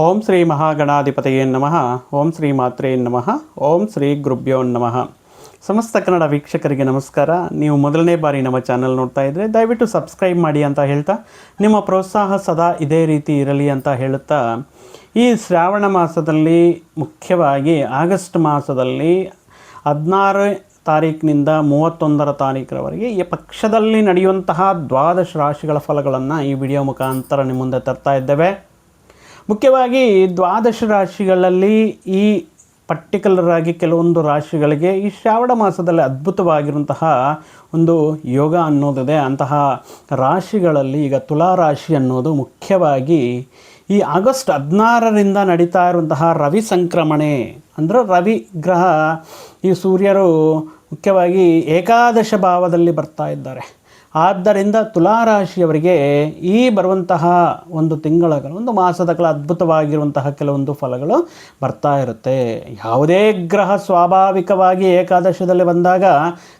ಓಂ ಶ್ರೀ ಮಹಾಗಣಾಧಿಪತಿಯೇ ನಮಃ. ಓಂ ಶ್ರೀ ಮಾತ್ರೇ ನಮಃ. ಓಂ ಶ್ರೀ ಗುರುಭ್ಯೋ ನಮಃ. ಸಮಸ್ತ ಕನ್ನಡ ವೀಕ್ಷಕರಿಗೆ ನಮಸ್ಕಾರ. ನೀವು ಮೊದಲನೇ ಬಾರಿ ನಮ್ಮ ಚಾನಲ್ ನೋಡ್ತಾ ಇದ್ದರೆ ದಯವಿಟ್ಟು ಸಬ್ಸ್ಕ್ರೈಬ್ ಮಾಡಿ ಅಂತ ಹೇಳ್ತಾ, ನಿಮ್ಮ ಪ್ರೋತ್ಸಾಹ ಸದಾ ಇದೇ ರೀತಿ ಇರಲಿ ಅಂತ ಹೇಳುತ್ತಾ, ಈ ಶ್ರಾವಣ ಮಾಸದಲ್ಲಿ, ಮುಖ್ಯವಾಗಿ ಆಗಸ್ಟ್ ಮಾಸದಲ್ಲಿ ಹದಿನಾರು ತಾರೀಕಿನಿಂದ ಮೂವತ್ತೊಂದರ ತಾರೀಕರವರೆಗೆ ಈ ಪಕ್ಷದಲ್ಲಿ ನಡೆಯುವಂತಹ ದ್ವಾದಶ ರಾಶಿಗಳ ಫಲಗಳನ್ನು ಈ ವಿಡಿಯೋ ಮುಖಾಂತರ ನಿಮ್ಮ ಮುಂದೆ ತರ್ತಾ ಇದ್ದೇವೆ. ಮುಖ್ಯವಾಗಿ ದ್ವಾದಶ ರಾಶಿಗಳಲ್ಲಿ ಈ ಪರ್ಟಿಕ್ಯುಲರ್ ಆಗಿ ಕೆಲವೊಂದು ರಾಶಿಗಳಿಗೆ ಈ ಶ್ರಾವಣ ಮಾಸದಲ್ಲಿ ಅದ್ಭುತವಾಗಿರುವಂತಹ ಒಂದು ಯೋಗ ಅನ್ನೋದಿದೆ. ಅಂತಹ ರಾಶಿಗಳಲ್ಲಿ ಈಗ ತುಲಾ ರಾಶಿ ಅನ್ನೋದು ಮುಖ್ಯವಾಗಿ ಈ ಆಗಸ್ಟ್ ಹದಿನಾರರಿಂದ ನಡೀತಾ ಇರುವಂತಹ ರವಿ ಸಂಕ್ರಮಣೆ, ಅಂದರೆ ರವಿ ಗ್ರಹ ಈ ಸೂರ್ಯರು ಮುಖ್ಯವಾಗಿ ಏಕಾದಶ ಭಾವದಲ್ಲಿ ಬರ್ತಾ ಇದ್ದಾರೆ. ಆದ್ದರಿಂದ ತುಲಾರಾಶಿಯವರಿಗೆ ಈ ಬರುವಂತಹ ಒಂದು ತಿಂಗಳ ಒಂದು ಮಾಸದ ಕಾಲ ಅದ್ಭುತವಾಗಿರುವಂತಹ ಕೆಲವೊಂದು ಫಲಗಳು ಬರ್ತಾ ಇರುತ್ತೆ. ಯಾವುದೇ ಗ್ರಹ ಸ್ವಾಭಾವಿಕವಾಗಿ ಏಕಾದಶದಲ್ಲಿ ಬಂದಾಗ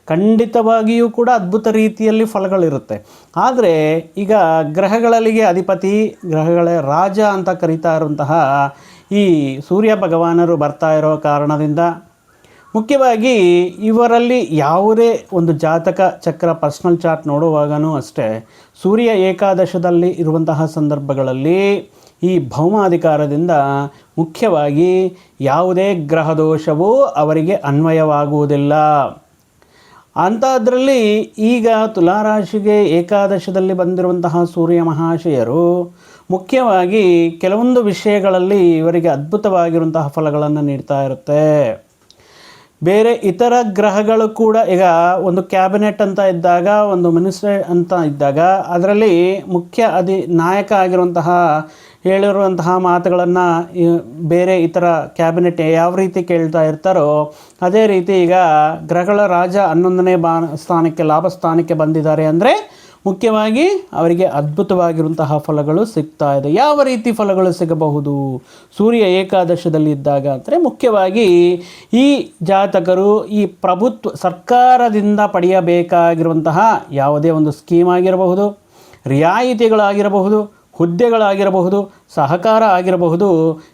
ಖಂಡಿತವಾಗಿಯೂ ಕೂಡ ಅದ್ಭುತ ರೀತಿಯಲ್ಲಿ ಫಲಗಳಿರುತ್ತೆ. ಆದರೆ ಈಗ ಗ್ರಹಗಳಲ್ಲಿಗೆ ಅಧಿಪತಿ, ಗ್ರಹಗಳ ರಾಜ ಅಂತ ಕರೀತಾ ಇರುವಂತಹ ಈ ಸೂರ್ಯ ಭಗವಾನರು ಬರ್ತಾ ಇರೋ ಕಾರಣದಿಂದ ಮುಖ್ಯವಾಗಿ ಇವರಲ್ಲಿ ಯಾವುದೇ ಒಂದು ಜಾತಕ ಚಕ್ರ ಪರ್ಸ್ನಲ್ ಚಾರ್ಟ್ ನೋಡುವಾಗನೂ ಅಷ್ಟೇ, ಸೂರ್ಯ ಏಕಾದಶದಲ್ಲಿ ಇರುವಂತಹ ಸಂದರ್ಭಗಳಲ್ಲಿ ಈ ಭೌಮಾಧಿಕಾರದಿಂದ ಮುಖ್ಯವಾಗಿ ಯಾವುದೇ ಗ್ರಹದೋಷವೂ ಅವರಿಗೆ ಅನ್ವಯವಾಗುವುದಿಲ್ಲ. ಅಂಥದ್ರಲ್ಲಿ ಈಗ ತುಲಾರಾಶಿಗೆ ಏಕಾದಶದಲ್ಲಿ ಬಂದಿರುವಂತಹ ಸೂರ್ಯ ಮಹಾಶಯರು ಮುಖ್ಯವಾಗಿ ಕೆಲವೊಂದು ವಿಷಯಗಳಲ್ಲಿ ಇವರಿಗೆ ಅದ್ಭುತವಾಗಿರುವಂತಹ ಫಲಗಳನ್ನು ನೀಡ್ತಾ ಇರುತ್ತೆ. ಬೇರೆ ಇತರ ಗ್ರಹಗಳು ಕೂಡ, ಈಗ ಒಂದು ಕ್ಯಾಬಿನೆಟ್ ಅಂತ ಇದ್ದಾಗ, ಒಂದು ಮಿನಿಸ್ಟ್ರಿ ಅಂತ ಇದ್ದಾಗ, ಅದರಲ್ಲಿ ಮುಖ್ಯ ಅಧಿ, ನಾಯಕ ಆಗಿರುವಂತಹ, ಹೇಳಿರುವಂತಹ ಮಾತುಗಳನ್ನು ಬೇರೆ ಇತರ ಕ್ಯಾಬಿನೆಟ್ ಯಾವ ರೀತಿ ಕೇಳ್ತಾ ಇರ್ತಾರೋ, ಅದೇ ರೀತಿ ಈಗ ಗ್ರಹಗಳ ರಾಜ ಹನ್ನೊಂದನೇ ಬಾ ಸ್ಥಾನಕ್ಕೆ, ಲಾಭ ಸ್ಥಾನಕ್ಕೆ ಬಂದಿದ್ದಾರೆ ಅಂದರೆ ಮುಖ್ಯವಾಗಿ ಅವರಿಗೆ ಅದ್ಭುತವಾಗಿರುವಂತಹ ಫಲಗಳು ಸಿಗ್ತಾ ಇದೆ. ಯಾವ ರೀತಿ ಫಲಗಳು ಸಿಗಬಹುದು? ಸೂರ್ಯ ಏಕಾದಶದಲ್ಲಿ ಇದ್ದಾಗ ಅಂದರೆ ಮುಖ್ಯವಾಗಿ ಈ ಜಾತಕರು ಈ ಪ್ರಭುತ್ವ ಸರ್ಕಾರದಿಂದ ಪಡೆಯಬೇಕಾಗಿರುವಂತಹ ಯಾವುದೇ ಒಂದು ಸ್ಕೀಮ್ ಆಗಿರಬಹುದು, ರಿಯಾಯಿತಿಗಳಾಗಿರಬಹುದು, ಹುದ್ದೆಗಳಾಗಿರಬಹುದು, ಸಹಕಾರ ಆಗಿರಬಹುದು,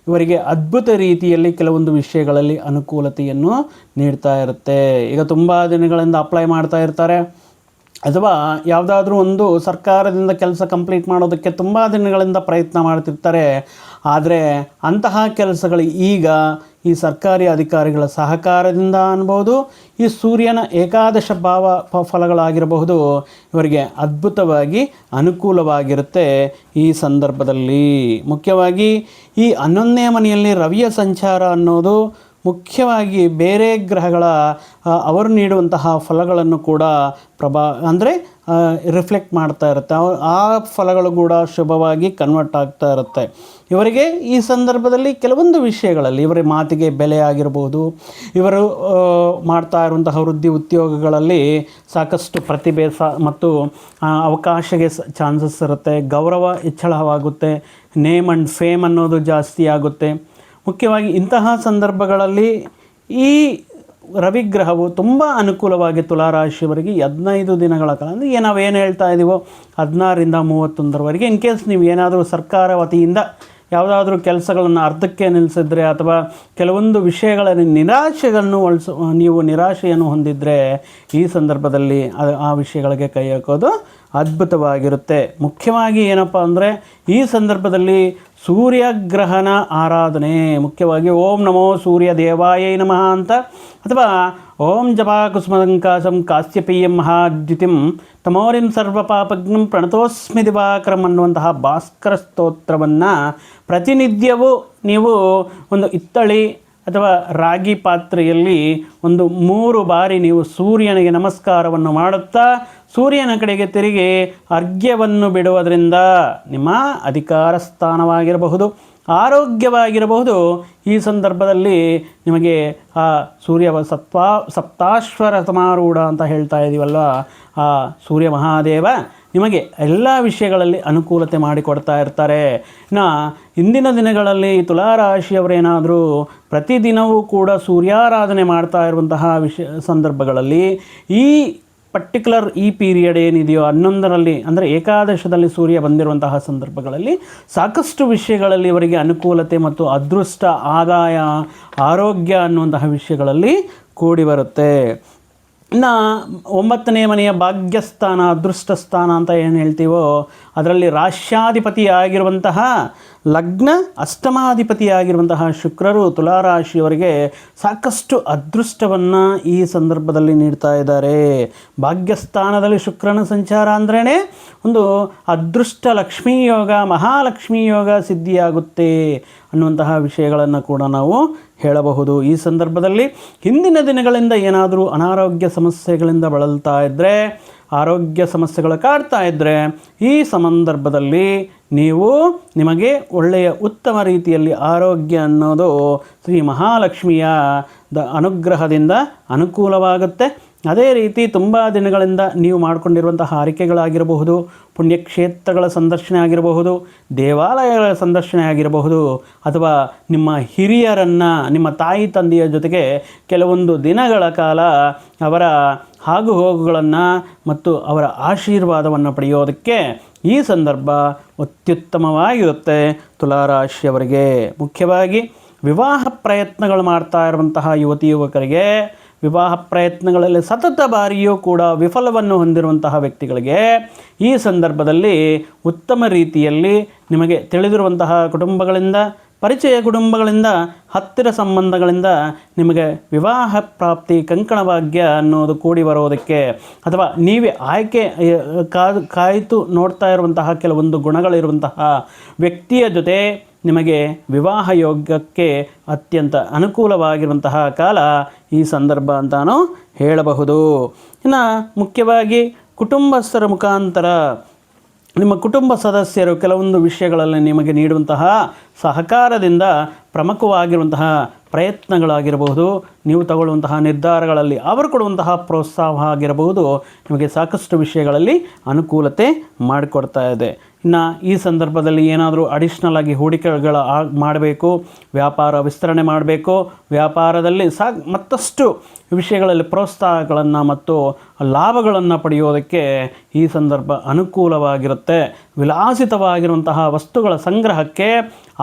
ಇವರಿಗೆ ಅದ್ಭುತ ರೀತಿಯಲ್ಲಿ ಕೆಲವೊಂದು ವಿಷಯಗಳಲ್ಲಿ ಅನುಕೂಲತೆಯನ್ನು ನೀಡ್ತಾ ಇರುತ್ತೆ. ಈಗ ತುಂಬ ದಿನಗಳಿಂದ ಅಪ್ಲೈ ಮಾಡ್ತಾ ಇರ್ತಾರೆ. ಅಥವಾ ಯಾವುದಾದ್ರೂ ಒಂದು ಸರ್ಕಾರದಿಂದ ಕೆಲಸ ಕಂಪ್ಲೀಟ್ ಮಾಡೋದಕ್ಕೆ ತುಂಬ ದಿನಗಳಿಂದ ಪ್ರಯತ್ನ ಮಾಡ್ತಿರ್ತಾರೆ. ಆದರೆ ಅಂತಹ ಕೆಲಸಗಳು ಈಗ ಈ ಸರ್ಕಾರಿ ಅಧಿಕಾರಿಗಳ ಸಹಕಾರದಿಂದ ಅನ್ಬೋದು, ಈ ಸೂರ್ಯನ ಏಕಾದಶ ಭಾವ ಫಲಗಳಾಗಿರಬಹುದು. ಇವರಿಗೆ ಅದ್ಭುತವಾಗಿ ಅನುಕೂಲವಾಗಿರುತ್ತೆ ಈ ಸಂದರ್ಭದಲ್ಲಿ. ಮುಖ್ಯವಾಗಿ ಈ ಹನ್ನೊಂದನೇ ಮನೆಯಲ್ಲಿ ರವಿಯ ಸಂಚಾರ ಅನ್ನೋದು ಮುಖ್ಯವಾಗಿ ಬೇರೆ ಗ್ರಹಗಳ ಅವರು ನೀಡುವಂತಹ ಫಲಗಳನ್ನು ಕೂಡ ಪ್ರಭಾ, ಅಂದರೆ ರಿಫ್ಲೆಕ್ಟ್ ಮಾಡ್ತಾ ಇರುತ್ತೆ. ಆ ಫಲಗಳು ಕೂಡ ಶುಭವಾಗಿ ಕನ್ವರ್ಟ್ ಆಗ್ತಾ ಇರುತ್ತೆ. ಇವರಿಗೆ ಈ ಸಂದರ್ಭದಲ್ಲಿ ಕೆಲವೊಂದು ವಿಷಯಗಳಲ್ಲಿ, ಇವರ ಮಾತಿಗೆ ಬೆಲೆ ಆಗಿರ್ಬೋದು, ಇವರು ಮಾಡ್ತಾ ಇರುವಂತಹ ವೃದ್ಧಿ ಉದ್ಯೋಗಗಳಲ್ಲಿ ಸಾಕಷ್ಟು ಪ್ರತಿಭೆ, ಸ, ಮತ್ತು ಅವಕಾಶಗೆ ಚಾನ್ಸಸ್ ಇರುತ್ತೆ. ಗೌರವ ಹೆಚ್ಚಳವಾಗುತ್ತೆ. ನೇಮ್ ಆ್ಯಂಡ್ ಫೇಮ್ ಅನ್ನೋದು ಜಾಸ್ತಿ ಆಗುತ್ತೆ. ಮುಖ್ಯವಾಗಿ ಇಂತಹ ಸಂದರ್ಭಗಳಲ್ಲಿ ಈ ರವಿಗ್ರಹವು ತುಂಬ ಅನುಕೂಲವಾಗಿ ತುಲಾರಾಶಿಯವರಿಗೆ ಹದಿನೈದು ದಿನಗಳ ಕಾಲ, ಅಂದರೆ ಏನು ಹೇಳ್ತಾ ಇದ್ದೀವೋ ಹದಿನಾರರಿಂದ ಮೂವತ್ತೊಂದರವರೆಗೆ ಇನ್ ಕೇಸ್ ನೀವು ಏನಾದರೂ ಸರ್ಕಾರ ವತಿಯಿಂದ ಯಾವುದಾದ್ರೂ ಕೆಲಸಗಳನ್ನು ಅರ್ಧಕ್ಕೆ ನಿಲ್ಲಿಸಿದ್ರೆ ಅಥವಾ ಕೆಲವೊಂದು ವಿಷಯಗಳಲ್ಲಿ ನಿರಾಶೆಗಳನ್ನು ಒಳಸು, ನೀವು ನಿರಾಶೆಯನ್ನು ಹೊಂದಿದರೆ ಈ ಸಂದರ್ಭದಲ್ಲಿ ಆ ವಿಷಯಗಳಿಗೆ ಕೈ ಹಾಕೋದು ಅದ್ಭುತವಾಗಿರುತ್ತೆ. ಮುಖ್ಯವಾಗಿ ಏನಪ್ಪ ಅಂದರೆ ಈ ಸಂದರ್ಭದಲ್ಲಿ ಸೂರ್ಯಗ್ರಹಣ ಆರಾಧನೆ. ಮುಖ್ಯವಾಗಿ ಓಂ ನಮೋ ಸೂರ್ಯ ದೇವಾಯೈ ನಮಃ ಅಂತ. ಅಥವಾ ಓಂ ಜಪಾ ಕುಸುಮದಂಕಾಸಂ ಕಾಶ್ಯಪೀಯಂ ಮಹಾದ್ಯುತಿಂ ತಮೋರಿಂ ಸರ್ವಪಾಪಜ್ಞಂ ಪ್ರಣತೋಸ್ಮಿ ದಿವಾಕರಂ ಅನ್ನುವಂತಹ ಭಾಸ್ಕರ ಸ್ತೋತ್ರವನ್ನು ಪ್ರತಿನಿತ್ಯವೂ ನೀವು ಒಂದು ಇತ್ತಳಿ ಅಥವಾ ರಾಗಿ ಪಾತ್ರೆಯಲ್ಲಿ ಒಂದು ಮೂರು ಬಾರಿ ನೀವು ಸೂರ್ಯನಿಗೆ ನಮಸ್ಕಾರವನ್ನು ಮಾಡುತ್ತಾ ಸೂರ್ಯನ ಕಡೆಗೆ ತಿರುಗಿ ಅರ್ಘ್ಯವನ್ನು ಬಿಡುವುದರಿಂದ ನಿಮ್ಮ ಅಧಿಕಾರ ಸ್ಥಾನವಾಗಿರಬಹುದು, ಆರೋಗ್ಯವಾಗಿರಬಹುದು. ಈ ಸಂದರ್ಭದಲ್ಲಿ ನಿಮಗೆ ಆ ಸೂರ್ಯ ಸತ್ವ ಸಪ್ತಾಶ್ವರ ಸಮಾರೂಢ ಅಂತ ಹೇಳ್ತಾ ಇದ್ದೀವಲ್ವ ಆ ಸೂರ್ಯ ಮಹಾದೇವ ನಿಮಗೆ ಎಲ್ಲ ವಿಷಯಗಳಲ್ಲಿ ಅನುಕೂಲತೆ ಮಾಡಿಕೊಡ್ತಾ ಇರ್ತಾರೆ. ನಾ ಇಂದಿನ ದಿನಗಳಲ್ಲಿ ತುಲಾರಾಶಿಯವರೇನಾದರೂ ಪ್ರತಿದಿನವೂ ಕೂಡ ಸೂರ್ಯಾರಾಧನೆ ಮಾಡ್ತಾ ಇರುವಂತಹ ವಿಷಯ ಸಂದರ್ಭಗಳಲ್ಲಿ ಈ ಪರ್ಟಿಕ್ಯುಲರ್ ಈ ಪೀರಿಯಡ್ ಏನಿದೆಯೋ ಹನ್ನೊಂದರಲ್ಲಿ, ಅಂದರೆ ಏಕಾದಶದಲ್ಲಿ ಸೂರ್ಯ ಬಂದಿರುವಂತಹ ಸಂದರ್ಭಗಳಲ್ಲಿ ಸಾಕಷ್ಟು ವಿಷಯಗಳಲ್ಲಿ ಇವರಿಗೆ ಅನುಕೂಲತೆ ಮತ್ತು ಅದೃಷ್ಟ, ಆದಾಯ, ಆರೋಗ್ಯ ಅನ್ನುವಂತಹ ವಿಷಯಗಳಲ್ಲಿ ಕೂಡಿ ಬರುತ್ತೆ. ಇನ್ನು ಒಂಬತ್ತನೇ ಮನೆಯ ಭಾಗ್ಯಸ್ಥಾನ, ಅದೃಷ್ಟ ಸ್ಥಾನ ಅಂತ ಏನು ಹೇಳ್ತೀವೋ, ಅದರಲ್ಲಿ ರಾಶ್ಯಾಧಿಪತಿ ಲಗ್ನ ಅಷ್ಟಮಾಧಿಪತಿಯಾಗಿರುವಂತಹ ಶುಕ್ರರು ತುಲಾರಾಶಿಯವರಿಗೆ ಸಾಕಷ್ಟು ಅದೃಷ್ಟವನ್ನು ಈ ಸಂದರ್ಭದಲ್ಲಿ ನೀಡ್ತಾ ಇದ್ದಾರೆ. ಭಾಗ್ಯಸ್ಥಾನದಲ್ಲಿ ಶುಕ್ರನ ಸಂಚಾರ ಅಂದ್ರೇ ಒಂದು ಅದೃಷ್ಟ ಲಕ್ಷ್ಮೀ ಯೋಗ, ಮಹಾಲಕ್ಷ್ಮೀ ಯೋಗ ಸಿದ್ಧಿಯಾಗುತ್ತೆ ಅನ್ನುವಂತಹ ವಿಷಯಗಳನ್ನು ಕೂಡ ನಾವು ಹೇಳಬಹುದು. ಈ ಸಂದರ್ಭದಲ್ಲಿ ಹಿಂದಿನ ದಿನಗಳಿಂದ ಏನಾದರೂ ಅನಾರೋಗ್ಯ ಸಮಸ್ಯೆಗಳಿಂದ ಬಳಲ್ತಾ ಇದ್ದರೆ ಆರೋಗ್ಯ ಸಮಸ್ಯೆಗಳು ಕಾಡ್ತಾ ಇದ್ದರೆ ಈ ಸಂದರ್ಭದಲ್ಲಿ ನೀವು ನಿಮಗೆ ಒಳ್ಳೆಯ ಉತ್ತಮ ರೀತಿಯಲ್ಲಿ ಆರೋಗ್ಯ ಅನ್ನೋದು ಶ್ರೀ ಮಹಾಲಕ್ಷ್ಮಿಯ ದ ಅನುಗ್ರಹದಿಂದ ಅನುಕೂಲವಾಗುತ್ತೆ. ಅದೇ ರೀತಿ ತುಂಬ ದಿನಗಳಿಂದ ನೀವು ಮಾಡಿಕೊಂಡಿರುವಂತಹ ಹಾರಿಕೆಗಳಾಗಿರಬಹುದು ಪುಣ್ಯಕ್ಷೇತ್ರಗಳ ಸಂದರ್ಶನ ಆಗಿರಬಹುದು, ದೇವಾಲಯಗಳ ಸಂದರ್ಶನ ಆಗಿರಬಹುದು, ಅಥವಾ ನಿಮ್ಮ ಹಿರಿಯರನ್ನು, ನಿಮ್ಮ ತಾಯಿ ತಂದೆಯ ಜೊತೆಗೆ ಕೆಲವೊಂದು ದಿನಗಳ ಕಾಲ ಅವರ ಆಗು ಹೋಗುಗಳನ್ನು ಮತ್ತು ಅವರ ಆಶೀರ್ವಾದವನ್ನು ಪಡೆಯೋದಕ್ಕೆ ಈ ಸಂದರ್ಭ ಅತ್ಯುತ್ತಮವಾಗಿರುತ್ತೆ. ತುಲಾರಾಶಿಯವರಿಗೆ ಮುಖ್ಯವಾಗಿ ವಿವಾಹ ಪ್ರಯತ್ನಗಳು ಮಾಡ್ತಾ ಇರುವಂತಹ ಯುವತಿ ಯುವಕರಿಗೆ ವಿವಾಹ ಪ್ರಯತ್ನಗಳಲ್ಲಿ ಸತತ ಬಾರಿಯೂ ಕೂಡ ವಿಫಲವನ್ನು ಹೊಂದಿರುವಂತಹ ವ್ಯಕ್ತಿಗಳಿಗೆ ಈ ಸಂದರ್ಭದಲ್ಲಿ ಉತ್ತಮ ರೀತಿಯಲ್ಲಿ ನಿಮಗೆ ತಿಳಿದಿರುವಂತಹ ಕುಟುಂಬಗಳಿಂದ, ಪರಿಚಯ ಕುಟುಂಬಗಳಿಂದ, ಹತ್ತಿರ ಸಂಬಂಧಗಳಿಂದ ನಿಮಗೆ ವಿವಾಹ ಪ್ರಾಪ್ತಿ ಕಂಕಣ ಭಾಗ್ಯ ಅನ್ನೋದು ಕೂಡಿ ಬರೋದಕ್ಕೆ ಅಥವಾ ನೀವೇ ಆಯ್ಕೆ ಕಾಯ್ತು ನೋಡ್ತಾ ಇರುವಂತಹ ಕೆಲವೊಂದು ಗುಣಗಳಿರುವಂತಹ ವ್ಯಕ್ತಿಯ ಜೊತೆ ನಿಮಗೆ ವಿವಾಹ ಯೋಗಕ್ಕೆ ಅತ್ಯಂತ ಅನುಕೂಲವಾಗಿರುವಂತಹ ಕಾಲ ಈ ಸಂದರ್ಭ ಅಂತಾನು ಹೇಳಬಹುದು. ಇನ್ನು ಮುಖ್ಯವಾಗಿ ಕುಟುಂಬಸ್ಥರ ಮುಖಾಂತರ ನಿಮ್ಮ ಕುಟುಂಬ ಸದಸ್ಯರು ಕೆಲವೊಂದು ವಿಷಯಗಳಲ್ಲಿ ನಿಮಗೆ ನೀಡುವಂತಹ ಸಹಕಾರದಿಂದ ಪ್ರಮುಖವಾಗಿರುವಂತಹ ಪ್ರಯತ್ನಗಳಾಗಿರಬಹುದು. ನೀವು ತಗೊಳ್ಳುವಂತಹ ನಿರ್ಧಾರಗಳಲ್ಲಿ ಅವರು ಕೊಡುವಂತಹ ಪ್ರೋತ್ಸಾಹ ಆಗಿರಬಹುದು. ನಿಮಗೆ ಸಾಕಷ್ಟು ವಿಷಯಗಳಲ್ಲಿ ಅನುಕೂಲತೆ ಮಾಡಿಕೊಡ್ತಾ ಇದೆ. ಇನ್ನು ಈ ಸಂದರ್ಭದಲ್ಲಿ ಏನಾದರೂ ಅಡಿಷ್ನಲ್ ಆಗಿ ಹೂಡಿಕೆಗಳ ಮಾಡಬೇಕು, ವ್ಯಾಪಾರ ವಿಸ್ತರಣೆ ಮಾಡಬೇಕು, ವ್ಯಾಪಾರದಲ್ಲಿ ಸಾ ಮತ್ತಷ್ಟು ವಿಷಯಗಳಲ್ಲಿ ಪ್ರೋತ್ಸಾಹಗಳನ್ನು ಮತ್ತು ಲಾಭಗಳನ್ನು ಪಡೆಯೋದಕ್ಕೆ ಈ ಸಂದರ್ಭ ಅನುಕೂಲವಾಗಿರುತ್ತೆ. ವಿಲಾಸಿತವಾಗಿರುವಂತಹ ವಸ್ತುಗಳ ಸಂಗ್ರಹಕ್ಕೆ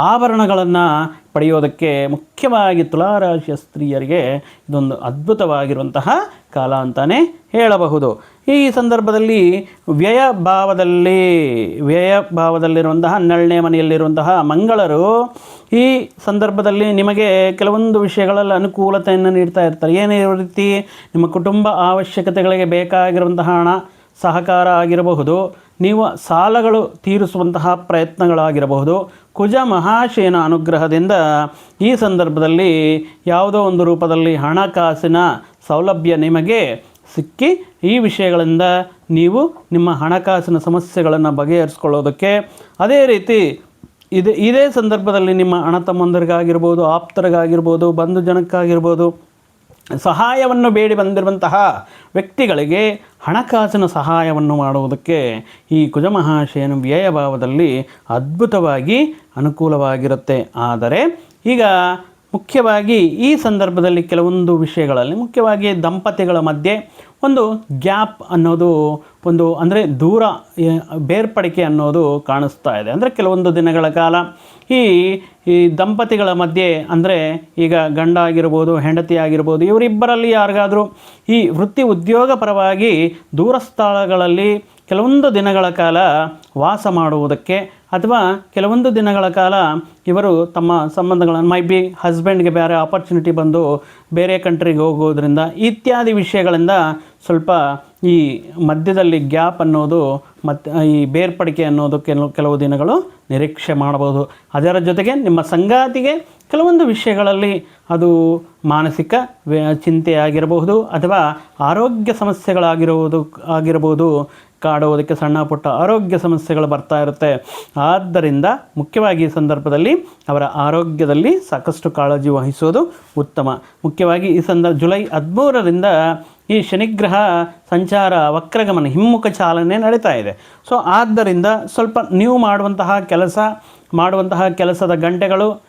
ಆಭರಣಗಳನ್ನು ಪಡೆಯೋದಕ್ಕೆ ಮುಖ್ಯವಾಗಿ ತುಲಾರಾಶಿಯ ಸ್ತ್ರೀಯರಿಗೆ ಇದೊಂದು ಅದ್ಭುತವಾಗಿರುವಂತಹ ಕಾಲ ಅಂತಲೇ ಹೇಳಬಹುದು. ಈ ಸಂದರ್ಭದಲ್ಲಿ ವ್ಯಯ ಭಾವದಲ್ಲಿ, ವ್ಯಯ ಭಾವದಲ್ಲಿರುವಂತಹ ಹನ್ನೆರಡನೇ ಮನೆಯಲ್ಲಿರುವಂತಹ ಮಂಗಳರು ಈ ಸಂದರ್ಭದಲ್ಲಿ ನಿಮಗೆ ಕೆಲವೊಂದು ವಿಷಯಗಳಲ್ಲಿ ಅನುಕೂಲತೆಯನ್ನು ನೀಡ್ತಾ ಇರ್ತಾರೆ. ಏನೇ ರೀತಿ ನಿಮ್ಮ ಕುಟುಂಬ ಅವಶ್ಯಕತೆಗಳಿಗೆ ಬೇಕಾಗಿರುವಂತಹ ಹಣ, ಸಹಕಾರ ಆಗಿರಬಹುದು, ನೀವು ಸಾಲಗಳು ತೀರಿಸುವಂತಹ ಪ್ರಯತ್ನಗಳಾಗಿರಬಹುದು, ಕುಜ ಮಹಾಶಯನ ಅನುಗ್ರಹದಿಂದ ಈ ಸಂದರ್ಭದಲ್ಲಿ ಯಾವುದೋ ಒಂದು ರೂಪದಲ್ಲಿ ಹಣಕಾಸಿನ ಸೌಲಭ್ಯ ನಿಮಗೆ ಸಿಕ್ಕಿ ಈ ವಿಷಯಗಳಿಂದ ನೀವು ನಿಮ್ಮ ಹಣಕಾಸಿನ ಸಮಸ್ಯೆಗಳನ್ನು ಬಗೆಹರಿಸ್ಕೊಳ್ಳೋದಕ್ಕೆ ಅದೇ ರೀತಿ ಇದು, ಇದೇ ಸಂದರ್ಭದಲ್ಲಿ ನಿಮ್ಮ ಹಣ ತಮ್ಮಂದರಿಗಾಗಿರ್ಬೋದು, ಆಪ್ತರಿಗಾಗಿರ್ಬೋದು, ಬಂಧು ಜನಕ್ಕಾಗಿರ್ಬೋದು, ಸಹಾಯವನ್ನು ಬೇಡಿ ಬಂದಿರುವಂತಹ ವ್ಯಕ್ತಿಗಳಿಗೆ ಹಣಕಾಸಿನ ಸಹಾಯವನ್ನು ಮಾಡುವುದಕ್ಕೆ ಈ ಕುಜಮಹಾಶಯನ ವ್ಯಯಭಾವದಲ್ಲಿ ಅದ್ಭುತವಾಗಿ ಅನುಕೂಲವಾಗಿರುತ್ತೆ. ಆದರೆ ಈಗ ಮುಖ್ಯವಾಗಿ ಈ ಸಂದರ್ಭದಲ್ಲಿ ಕೆಲವೊಂದು ವಿಷಯಗಳಲ್ಲಿ ಮುಖ್ಯವಾಗಿ ದಂಪತಿಗಳ ಮಧ್ಯೆ ಒಂದು ಗ್ಯಾಪ್ ಅನ್ನೋದು ಒಂದು ಅಂದರೆ ದೂರ ಬೇರ್ಪಡಿಕೆ ಅನ್ನೋದು ಕಾಣಿಸ್ತಾ ಇದೆ. ಅಂದರೆ ಕೆಲವೊಂದು ದಿನಗಳ ಕಾಲ ಈ ಈ ದಂಪತಿಗಳ ಮಧ್ಯೆ ಅಂದರೆ ಈಗ ಗಂಡ ಆಗಿರ್ಬೋದು, ಹೆಂಡತಿ ಆಗಿರ್ಬೋದು, ಇವರಿಬ್ಬರಲ್ಲಿ ಯಾರಿಗಾದರೂ ಈ ವೃತ್ತಿ ಉದ್ಯೋಗ ಪರವಾಗಿ ದೂರ ಸ್ಥಳಗಳಲ್ಲಿ ಕೆಲವೊಂದು ದಿನಗಳ ಕಾಲ ವಾಸ ಮಾಡುವುದಕ್ಕೆ ಅಥವಾ ಕೆಲವೊಂದು ದಿನಗಳ ಕಾಲ ಇವರು ತಮ್ಮ ಸಂಬಂಧಗಳನ್ನು, ಮೈ ಬಿ ಹಸ್ಬೆಂಡ್ಗೆ ಬೇರೆ ಆಪರ್ಚುನಿಟಿ ಬಂದು ಬೇರೆ ಕಂಟ್ರಿಗೆ ಹೋಗೋದ್ರಿಂದ ಇತ್ಯಾದಿ ವಿಷಯಗಳಿಂದ ಸ್ವಲ್ಪ ಈ ಮಧ್ಯದಲ್ಲಿ ಗ್ಯಾಪ್ ಅನ್ನೋದು ಮತ್ತು ಈ ಬೇರ್ಪಡಿಕೆ ಅನ್ನೋದು ಕೆಲವು ಕೆಲವು ದಿನಗಳು ನಿರೀಕ್ಷೆ ಮಾಡಬಹುದು. ಅದರ ಜೊತೆಗೆ ನಿಮ್ಮ ಸಂಗಾತಿಗೆ ಕೆಲವೊಂದು ವಿಷಯಗಳಲ್ಲಿ ಅದು ಮಾನಸಿಕ ಚಿಂತೆ ಆಗಿರಬಹುದು ಅಥವಾ ಆರೋಗ್ಯ ಸಮಸ್ಯೆಗಳಾಗಿರುವುದು, ಆಗಿರಬಹುದು. ಕಾಡುವುದಕ್ಕೆ ಸಣ್ಣ ಪುಟ್ಟ ಆರೋಗ್ಯ ಸಮಸ್ಯೆಗಳು ಬರ್ತಾ ಇರುತ್ತೆ. ಆದ್ದರಿಂದ ಮುಖ್ಯವಾಗಿ ಈ ಸಂದರ್ಭದಲ್ಲಿ ಅವರ ಆರೋಗ್ಯದಲ್ಲಿ ಸಾಕಷ್ಟು ಕಾಳಜಿ ವಹಿಸೋದು ಉತ್ತಮ. ಮುಖ್ಯವಾಗಿ ಈ ಸಂದರ್ಭ ಜುಲೈ ಹದಿಮೂರರಿಂದ ಈ ಶನಿಗ್ರಹ ಸಂಚಾರ ವಕ್ರಗಮನ ಹಿಮ್ಮುಖ ಚಾಲನೆ ನಡೀತಾ ಇದೆ. ಸೊ, ಆದ್ದರಿಂದ ಸ್ವಲ್ಪ ನೀವು ಮಾಡುವಂತಹ ಕೆಲಸ, ಮಾಡುವಂತಹ ಕೆಲಸದ ಗಂಟೆಗಳು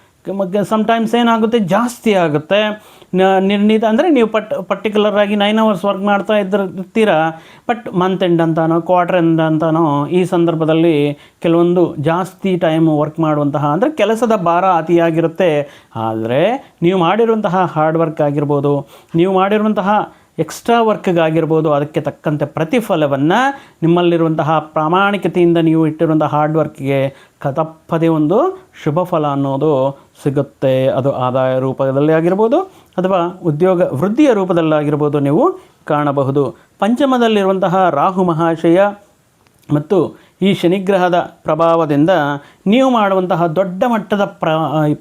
ಸಮ್ಟೈಮ್ಸ್ ಏನಾಗುತ್ತೆ? ಜಾಸ್ತಿ ಆಗುತ್ತೆ. ನಿರ್ಣೀತ ಅಂದರೆ ನೀವು ಪಟ್ ಪರ್ಟಿಕ್ಯುಲರ್ ಆಗಿ ನೈನ್ ಅವರ್ಸ್ ವರ್ಕ್ ಮಾಡ್ತಾ ಇದ್ರ ಇರ್ತೀರ ಬಟ್ ಮಂತ್ ಎಂಡ್ ಅಂತಾನೋ ಕ್ವಾರ್ಟರ್ ಎಂಡ್ ಅಂತಾನೋ, ಈ ಸಂದರ್ಭದಲ್ಲಿ ಕೆಲವೊಂದು ಜಾಸ್ತಿ ಟೈಮ್ ವರ್ಕ್ ಮಾಡುವಂತಹ ಅಂದರೆ ಕೆಲಸದ ಭಾರ ಅತಿಯಾಗಿರುತ್ತೆ. ಆದರೆ ನೀವು ಮಾಡಿರುವಂತಹ ಹಾರ್ಡ್ ವರ್ಕ್ ಆಗಿರ್ಬೋದು, ನೀವು ಮಾಡಿರುವಂತಹ ಎಕ್ಸ್ಟ್ರಾ ವರ್ಕ್ಗಾಗಿರ್ಬೋದು ಅದಕ್ಕೆ ತಕ್ಕಂತೆ ಪ್ರತಿಫಲವನ್ನು ನಿಮ್ಮಲ್ಲಿರುವಂತಹ ಪ್ರಾಮಾಣಿಕತೆಯಿಂದ ನೀವು ಇಟ್ಟಿರುವಂಥ ಹಾರ್ಡ್ ವರ್ಕ್ಗೆ ಕತಪ್ಪದೇ ತಪ್ಪದೇ ಒಂದು ಶುಭ ಫಲ ಅನ್ನೋದು ಸಿಗುತ್ತೆ. ಅದು ಆದಾಯ ರೂಪದಲ್ಲಿ ಆಗಿರ್ಬೋದು ಅಥವಾ ಉದ್ಯೋಗ ವೃದ್ಧಿಯ ರೂಪದಲ್ಲಾಗಿರ್ಬೋದು ನೀವು ಕಾಣಬಹುದು. ಪಂಚಮದಲ್ಲಿರುವಂತಹ ರಾಹು ಮಹಾಶಯ ಮತ್ತು ಈ ಶನಿಗ್ರಹದ ಪ್ರಭಾವದಿಂದ ನೀವು ಮಾಡುವಂತಹ ದೊಡ್ಡ ಮಟ್ಟದ ಪ್ರ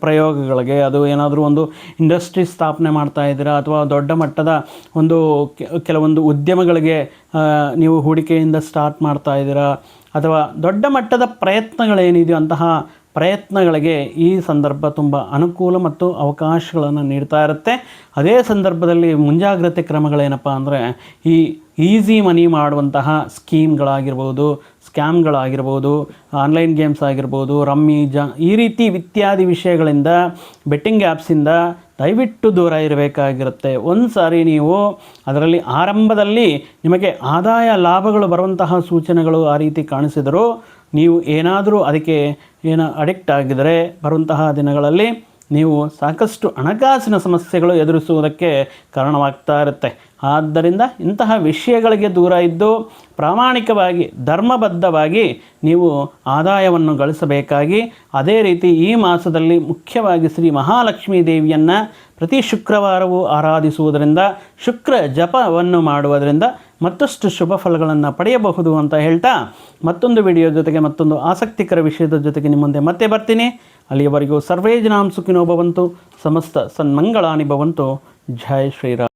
ಪ್ರಯೋಗಗಳಿಗೆ, ಅದು ಏನಾದರೂ ಒಂದು ಇಂಡಸ್ಟ್ರಿ ಸ್ಥಾಪನೆ ಮಾಡ್ತಾ ಇದ್ದೀರಾ, ಅಥವಾ ದೊಡ್ಡ ಮಟ್ಟದ ಒಂದು ಕೆಲವೊಂದು ಉದ್ಯಮಗಳಿಗೆ ನೀವು ಹೂಡಿಕೆಯಿಂದ ಸ್ಟಾರ್ಟ್ ಮಾಡ್ತಾ ಇದ್ದೀರಾ, ಅಥವಾ ದೊಡ್ಡ ಮಟ್ಟದ ಪ್ರಯತ್ನಗಳೇನಿದೆಯೋ ಅಂತಹ ಪ್ರಯತ್ನಗಳಿಗೆ ಈ ಸಂದರ್ಭ ತುಂಬ ಅನುಕೂಲ ಮತ್ತು ಅವಕಾಶಗಳನ್ನು ನೀಡ್ತಾ ಇರುತ್ತೆ. ಅದೇ ಸಂದರ್ಭದಲ್ಲಿ ಮುಂಜಾಗ್ರತೆ ಕ್ರಮಗಳೇನಪ್ಪ ಅಂದರೆ ಈ ಈಸಿ ಮನಿ ಮಾಡುವಂತಹ ಸ್ಕೀಮ್ಗಳಾಗಿರ್ಬೋದು ಸ್ಕ್ಯಾಮ್ಗಳಾಗಿರ್ಬೋದು, ಆನ್ಲೈನ್ ಗೇಮ್ಸ್ ಆಗಿರ್ಬೋದು, ರಮ್ಮಿ, ಜ, ಈ ರೀತಿ ಇತ್ಯಾದಿ ವಿಷಯಗಳಿಂದ ಬೆಟ್ಟಿಂಗ್ ಆ್ಯಪ್ಸಿಂದ ದಯವಿಟ್ಟು ದೂರ ಇರಬೇಕಾಗಿರುತ್ತೆ. ಒಂದು ಸಾರಿ ನೀವು ಅದರಲ್ಲಿ ಆರಂಭದಲ್ಲಿ ನಿಮಗೆ ಆದಾಯ ಲಾಭಗಳು ಬರುವಂತಹ ಸೂಚನೆಗಳು ಆ ರೀತಿ ಕಾಣಿಸಿದರೂ ನೀವು ಏನಾದರೂ ಅದಕ್ಕೆ ಏನು ಅಡಿಕ್ಟ್ ಆಗಿದರೆ ಬರುವಂತಹ ದಿನಗಳಲ್ಲಿ ನೀವು ಸಾಕಷ್ಟು ಹಣಕಾಸಿನ ಸಮಸ್ಯೆಗಳು ಎದುರಿಸುವುದಕ್ಕೆ ಕಾರಣವಾಗ್ತಾ ಇರುತ್ತೆ. ಆದ್ದರಿಂದ ಇಂತಹ ವಿಷಯಗಳಿಗೆ ದೂರ ಇದ್ದು ಪ್ರಾಮಾಣಿಕವಾಗಿ, ಧರ್ಮಬದ್ಧವಾಗಿ ನೀವು ಆದಾಯವನ್ನು ಗಳಿಸಬೇಕಾಗಿ, ಅದೇ ರೀತಿ ಈ ಮಾಸದಲ್ಲಿ ಮುಖ್ಯವಾಗಿ ಶ್ರೀ ಮಹಾಲಕ್ಷ್ಮೀ ದೇವಿಯನ್ನು ಪ್ರತಿ ಶುಕ್ರವಾರವೂ ಆರಾಧಿಸುವುದರಿಂದ, ಶುಕ್ರ ಜಪವನ್ನು ಮಾಡುವುದರಿಂದ ಮತ್ತಷ್ಟು ಶುಭ ಫಲಗಳನ್ನು ಪಡೆಯಬಹುದು ಅಂತ ಹೇಳ್ತಾ ಮತ್ತೊಂದು ವಿಡಿಯೋ ಜೊತೆಗೆ ಮತ್ತೊಂದು ಆಸಕ್ತಿಕರ ವಿಷಯದ ಜೊತೆಗೆ ನಿಮ್ಮ ಮುಂದೆ ಮತ್ತೆ ಬರ್ತೀನಿ. ಅಲ್ಲಿಯವರೆಗೂ ಸರ್ವೇ ಜನಾಂ ಸುಖಿನೋ ಭವಂತು, ಸಮಸ್ತ ಸನ್ಮಂಗಳಾನಿ ಭವಂತು. ಜೈ ಶ್ರೀರಾಮ್.